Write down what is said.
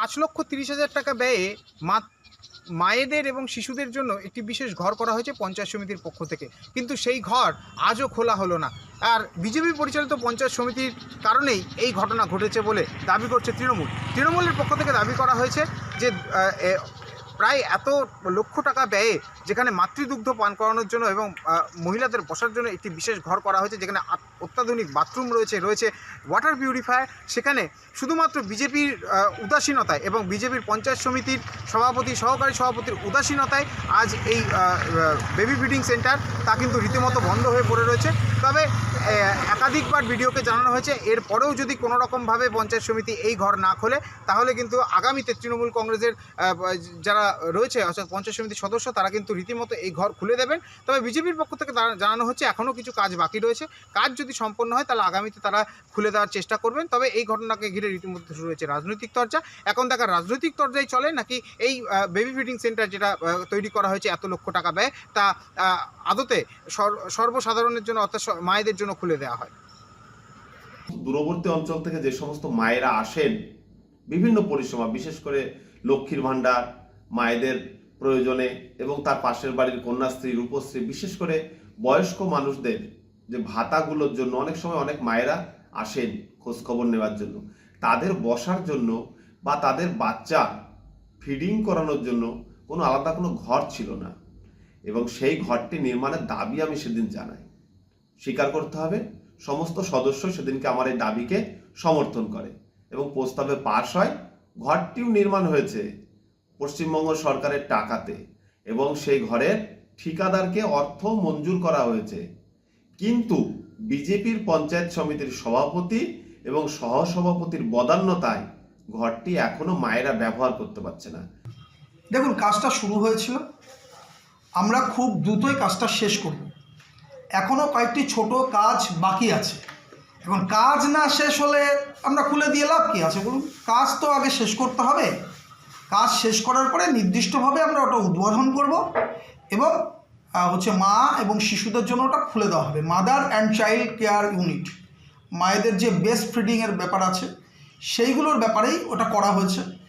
পাঁচ লক্ষ তিরিশ হাজার টাকা ব্যয়ে মায়েদের এবং শিশুদের জন্য একটি বিশেষ ঘর করা হয়েছে পঞ্চায়েত সমিতির পক্ষ থেকে। কিন্তু সেই ঘর আজও খোলা হলো না। আর বিজেপি পরিচালিত পঞ্চায়েত সমিতির কারণেই এই ঘটনা ঘটেছে বলে দাবি করছে তৃণমূল। তৃণমূলের পক্ষ থেকে দাবি করা হয়েছে যে প্রায় এত লক্ষ টাকা ব্যয়ে যেখানে মাতৃদুগ্ধ পান করানোর জন্য এবং মহিলাদের বসার জন্য একটি বিশেষ ঘর করা হয়েছে যেখানে অত্যাধুনিক বাথরুম রয়েছে রয়েছে ওয়াটার পিউরিফায়ার সেখানে শুধুমাত্র বিজেপির উদাসীনতায় এবং বিজেপির পঞ্চায়েত সমিতির সভাপতি, সহকারী সভাপতির উদাসীনতায় আজ এই বেবি ফিডিং সেন্টার তা কিন্তু রীতিমতো বন্ধ হয়ে পড়ে রয়েছে। তবে একাধিকবার ভিডিওকে জানানো হয়েছে, এরপরেও যদি কোনো রকমভাবে পঞ্চায়েত সমিতি এই ঘর না খোলে, তাহলে কিন্তু আগামীতে তৃণমূল কংগ্রেসের যারা রয়েছে, অর্থাৎ পঞ্চায়েত সমিতির সদস্য, তারা কিন্তু রীতিমতো এই ঘর খুলে দেবেন। তবে বিজেপির পক্ষ থেকে জানানো হচ্ছে, এখনও কিছু কাজ বাকি রয়েছে। কাজ যদি সম্পন্ন হয়, তাহলে আগামীতে তারা খুলে দেওয়ার চেষ্টা করবেন। তবে এই ঘটনাকে ঘিরে রীতিমতো শুরু হয়েছে রাজনৈতিক চর্চা এখন দেখার রাজনৈতিক চর্চাই চলে নাকি এই বেবি ফিডিং সেন্টার যেটা তৈরি করা হয়েছে এত লক্ষ টাকা ব্যয়, তা আদতে সর- সর্বসাধারণের জন্য অর্থাৎ মায়েদের জন্য খুলে দেওয়া হয়। দূরবর্তী অঞ্চল থেকে যে সমস্ত মায়েরা আসেন, বিভিন্ন পরিষেবা, বিশেষ করে লক্ষ্মীর ভাণ্ডার, মায়েদের প্রয়োজনে এবং তার পাশের বাড়ির কন্যাশ্রী রূপশ্রী, বিশেষ করে বয়স্ক মানুষদের যে ভাতাগুলোর জন্য অনেক সময় অনেক মায়েরা আসেন খোঁজখবর নেওয়ার জন্য। তাদের বসার জন্য বা তাদের বাচ্চা ফিডিং করানোর জন্য কোনো আলাদা কোনো ঘর ছিল না। এবং সেই ঘরটি নির্মাণের দাবি আমি সেদিন জানাই। স্বীকার করতে হবে, সমস্ত সদস্য সেদিনকে আমার এই দাবিকে সমর্থন করে এবং প্রস্তাবে পাশ হয়, ঘরটিও নির্মাণ হয়েছে পশ্চিমবঙ্গ সরকারের টাকাতে এবং সেই ঘরের ঠিকাদারকে অর্থ মঞ্জুর করা হয়েছে। কিন্তু বিজেপির পঞ্চায়েত সমিতির সভাপতি এবং সহসভাপতির বদান্যতায় ঘরটি এখনও মায়েরা ব্যবহার করতে পারছে না। দেখুন, কাজটা শুরু হয়েছিল। আমরা খুব দ্রুতই কাজটা শেষ করব। এখনও কয়েকটি ছোট কাজ বাকি আছে। এখন কাজ না শেষ হলে আমরা খুলে দিয়ে লাভ কী আছে বলুন? কাজ তো আগে শেষ করতে হবে। কাজ শেষ করার পরে নির্দিষ্টভাবে আমরা ওটা উদ্বোধন করব এবং হচ্ছে মা এবং শিশুদের জন্য ওটা খুলে দেওয়া হবে। Mother and child care unit মায়েদের যে বেস্ট ফিডিংয়ের ব্যাপার আছে, সেইগুলোর ব্যাপারেই ওটা করা হয়েছে।